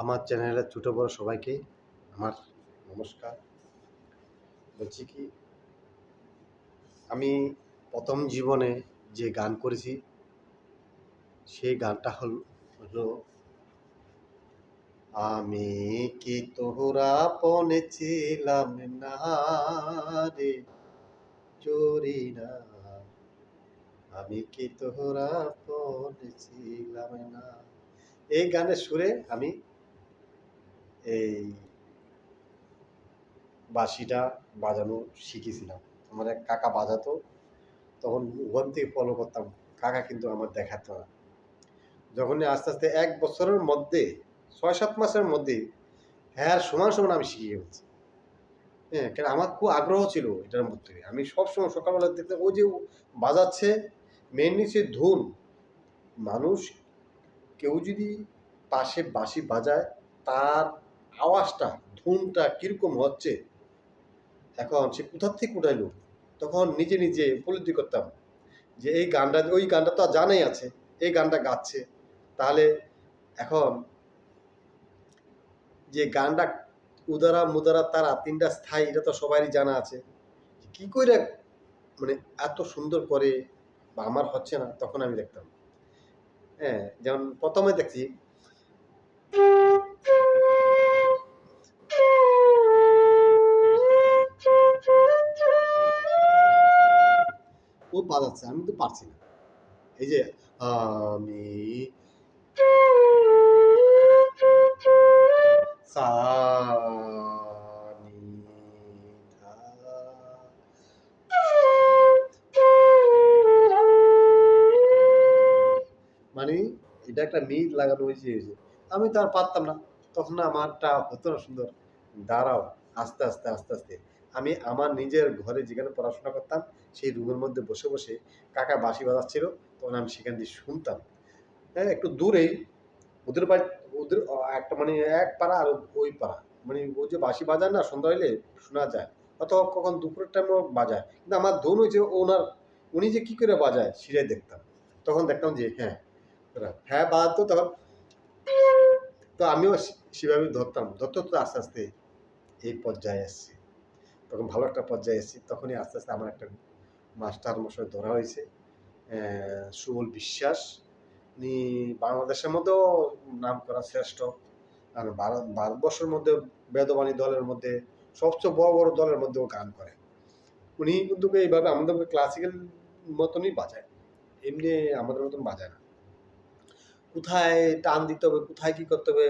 আমার চ্যানেলের ছোটো বড় সবাইকে আমার নমস্কার। বলছি কি, আমি প্রথম জীবনে যে গান করেছি, সেই গানটা হল, হলো, আমি কি তোহরা পনে ছিলাম না রে, চোরি না। আমি কি তোহরা পনে ছিলাম না। এই গানের সুরে আমি এই বাঁশিটা বাজানো শিখেছিলাম। আমার এক কাকা বাজাতো, তখন ওখান থেকে ফলো করতাম। কাকা কিন্তু আমার দেখাতো না। যখনই আস্তে আস্তে এক বছরের মধ্যে ছয় সাত মাসের মধ্যে হ্যাঁ সমান সমান আমি শিখে গেছি। হ্যাঁ কেন আমার খুব আগ্রহ ছিল এটার মধ্যে। আমি সবসময় সকালবেলা দেখতে ও যে বাজাচ্ছে মেনলি সে ধুন। মানুষ কেউ যদি পাশে বাঁশি বাজায়, তার আওয়াজটা, ধুনটা কীরকম হচ্ছে? এখন সে কোথার থেকে উঠাইলো? তখন নিজে নিজে উপলব্ধি করতাম যে এই গানটা, ওই গানটা তো জানাই আছে, এই গানটা গাচ্ছে। তাহলে এখন যে গানটা উদারা মুদারা তারা তিনটা স্থায়ী, এটা তো সবারই জানা আছে। কি করে মানে এত সুন্দর করে বা আমার হচ্ছে না, তখন আমি দেখতাম। হ্যাঁ যেমন প্রথমে দেখছি ও বাজাচ্ছে আমি তো পারছি না। এই যে, আমি মানে এটা একটা মিট লাগানো হয়েছে হয়েছে আমি তো আর পারতাম না। তখন আমারটা হতো না সুন্দর। দাঁড়াও, আস্তে আস্তে আস্তে আস্তে। আমি আমার নিজের ঘরে যেখানে পড়াশোনা করতাম, সেই রুমের মধ্যে বসে বসে কাকা বাঁশি বাজাচ্ছিল, তখন আমি সেখান দিয়ে শুনতাম। হ্যাঁ একটু দূরেই ওদের বাড়ি, ওদের একটা মানে এক পাড়া আর ওই পাড়া। মানে ও যে বাঁশি বাজায় না, সন্ধ্যা হইলে শোনা যায়। অথবা কখন দুপুরের টাইমেও বাজায়। কিন্তু আমার ধুন হয়েছে ওনার, উনি যে কী করে বাজায় সেটাই দেখতাম। তখন দেখতাম যে হ্যাঁ হ্যাঁ বাজাতো তখন তো আমিও সেভাবে ধরতাম। ধরতে ধরতে আস্তে আস্তে এই পর্যায়ে এসছি তখন ভালো একটা পর্যায়ে এসেছি। তখনই আস্তে আস্তে আমার একটা মাস্টার মশাই ধরা হয়েছে। সুবল বিশ্বাস। উনি বাংলাদেশের মধ্যেও নাম করা শ্রেষ্ঠ। আর ভারত, ভারতবর্ষের মধ্যে বেদবাণী দলের মধ্যে সবচেয়ে বড় বড় দলের মধ্যেও গান করে। উনি কিন্তু এইভাবে আমাদের ক্লাসিক্যাল মতনই বাজায়। এমনি আমাদের মতন বাজায় না। কোথায় টান দিতে হবে, কোথায় কি করতে হবে,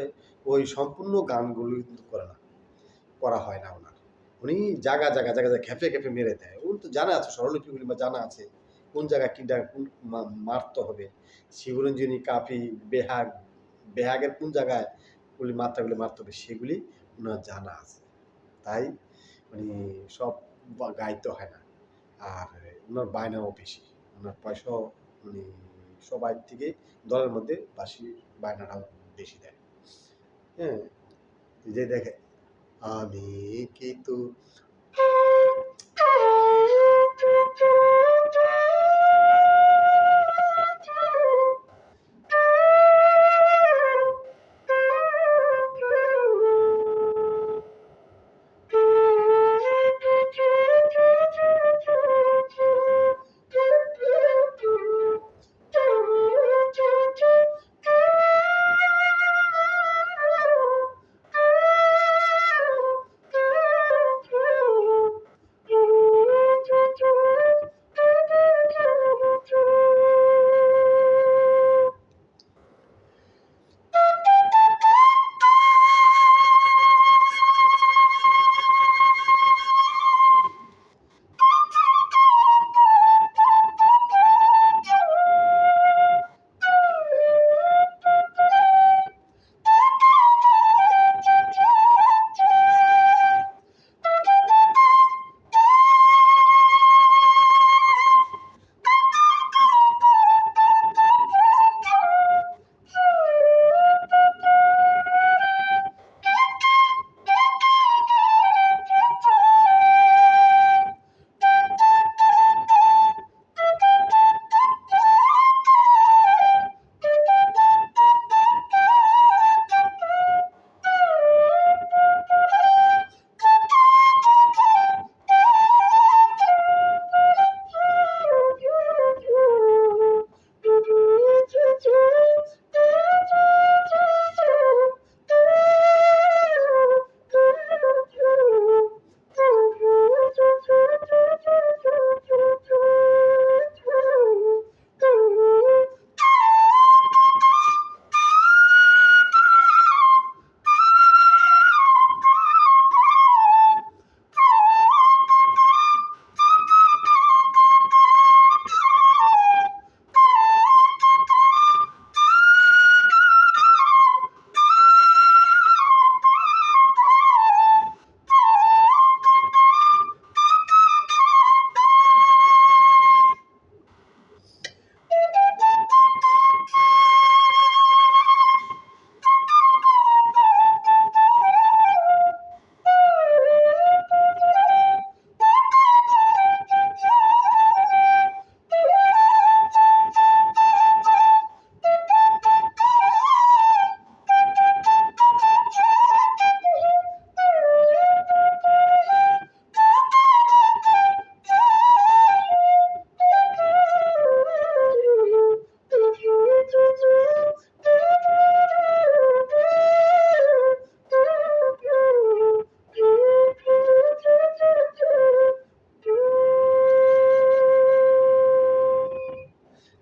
ওই সম্পূর্ণ গানগুলো কিন্তু করে না, করা হয় না ওনার। উনি জায়গা জায়গা জায়গা জায়গা খেপে মেরে দেয়। ওর তো জানা আছে স্বরলিপিগুলি বা জানা আছে, কোন জায়গায় কী ডা- কোন মারতে হবে। শিবরঞ্জনী কাপি বেহাগ, বেহাগের কোন জায়গায় গুলি মাত্রাগুলি মারতে হবে, সেগুলি ওনার জানা আছে। তাই মানে সব গাইতে হয় না। আর ওনার বায়নাও বেশি। ওনার পয়সাও মানে সবাই থেকে দলের মধ্যে বাসি বায়নাটাও বেশি দেয়। হ্যাঁ যে দেখে আমি কিন্তু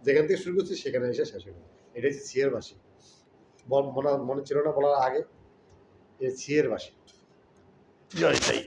যেখান থেকে শুরু করছি, সেখানে এসে শেষ হলো এটা হচ্ছে ছিয়ের বাসি মন মনে ছিল না বলার আগে এটা ছিয়ের বাসি জয় তাই